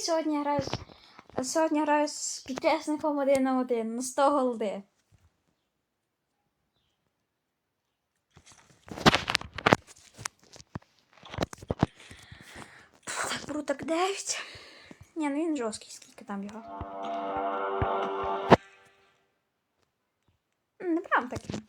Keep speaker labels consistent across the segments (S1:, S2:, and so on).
S1: сьогодні я граю. Сьогодні граю з підписником один на один на 100 голди. Так, беру так 9. Ні, ну він жорсткий, скільки там його. Не прям такий.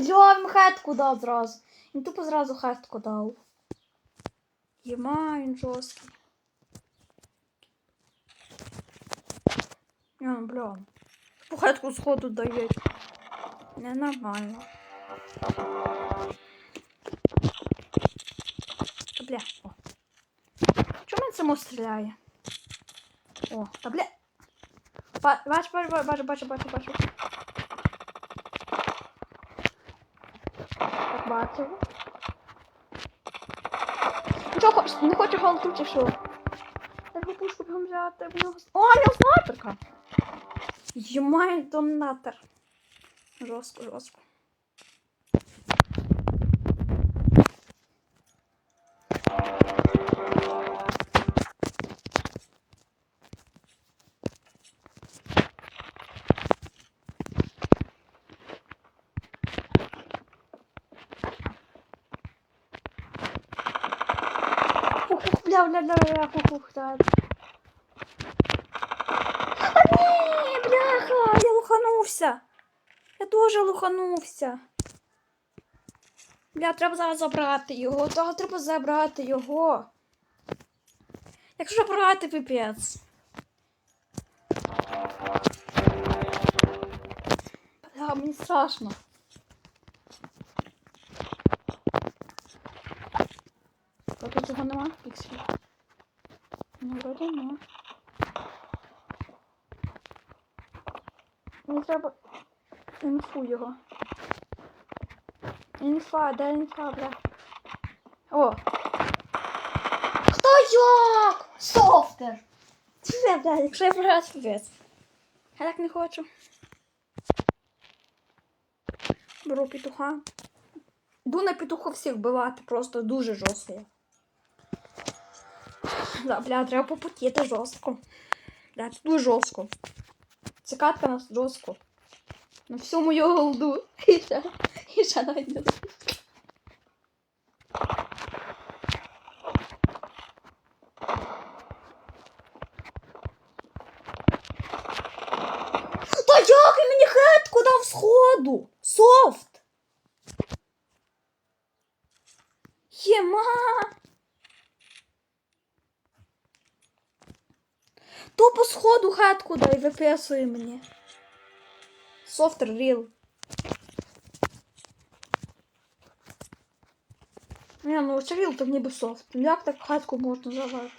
S1: Він хетку дав зразу. Він тупо зразу хетку дав. Єма, він жорсткий. Ну, бля. По хетку сходу дає. Ненормально. Та бля. О. Чому він само стріляє? О, та бля. Ба- Бачу, бачу, бачу, бачу, бачу, бачу. Бачив. Ну Що, хоч, не хоче голду чи що? Я його пушку бігом взяти, в нього... О, в нього снайперка! Йомай донатор. Жорстко, жорстко. Бля, бля, бля, бля, хух-хух, да. А ні, бляха, я луханувся. Я дуже луханувся. Бля, треба зараз забрати його. Та, треба забрати його. Якщо брати пипець. Бля, мені страшно. Нема, піксель. Ну, вроде нема. Мені треба інфу його. Інфа, де інфа, бля. О! Хто як? Софтер! Це, бля, якщо я програю вес. Я так не хочу. Беру петуха. Йду на петуха всіх вбивати, просто дуже жорстко. Да, бля, треба попотіти жорстко. Бля, це дуже жорстко. Це катка нас жорстко. На всю мою голду. І ще, і ще навіть не. Та як він мені хетку дав сходу? Софт! Єма! Тупо сходу хатку дай виписує мені. Софтер ріл. Не, ну ріл, то ніби софт. Як так хатку можна завати?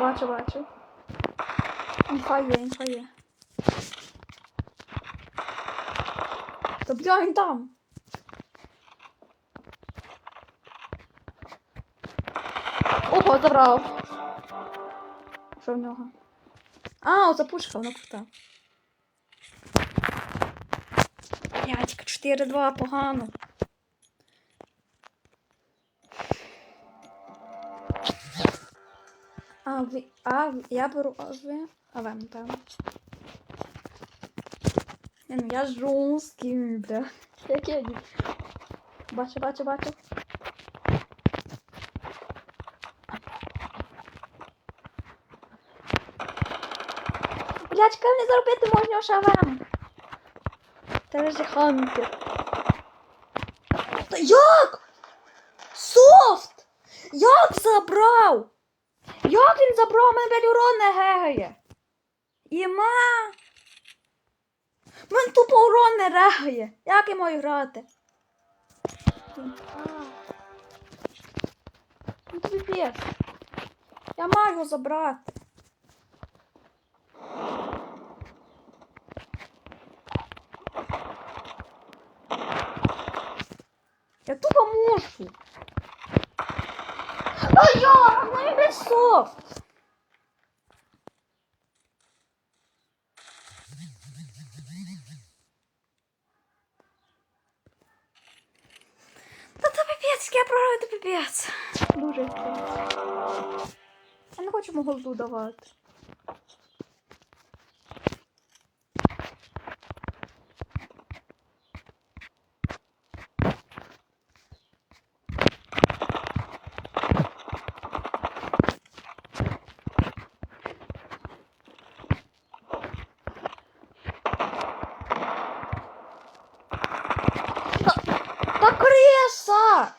S1: Бачу, бачу. Інфа є, інфа є. Та бля, там. Ого, забрав. Що в нього? А, оце пушка, вона крута. Блядька, 4-2, погано. А, ви, а, я беру АВ, АВ, напевно. Не, ну я жорсткий, бля. Як я ні. Бачу, бачу, бачу. Блядь, мені заробити можна шавем. Це ж Хантер. Та як? Софт! Як забрав? Як він забрав мене блядь, урон не гегає? Іма! Мен тупо урон не регає. Як я маю грати? Ну тобі п'єш. Я маю його забрати. Я тупо мушу. А я, ну я блядь, софт. Та це пипець, я програю, це пипець. Дуже. Я не хочу голду давати. Та, та креса!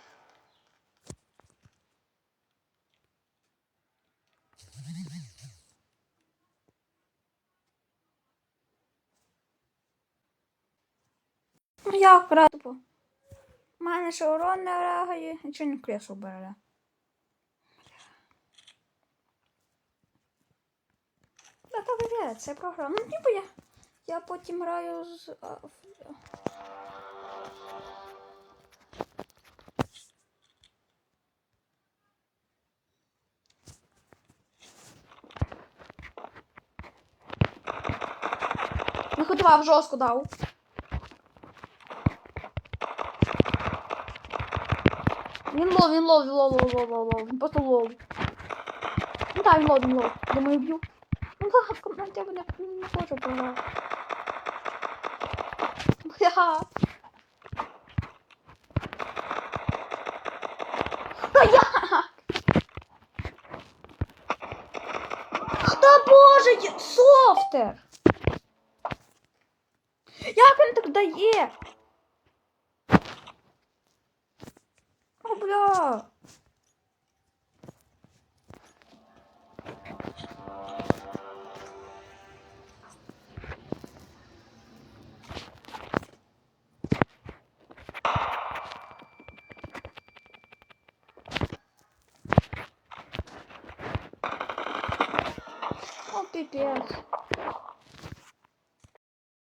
S1: Ну, Як кратко? У мене ще урон не рагає, нічого не кресу бере. Та та вибіре, це програма. Ну, ніби я. Я потім граю з. в- Виходував жорстко дав. Він лов, він лов, він лов, лов, лов, лов, лов. Він просто лов. Ну так, він лов, він лов. Думаю, б'ю. Ну так, в мене не хочу програти. Ха-ха. Та як? Та боже, софтер! Як він так дає? О, бля. О, пипец.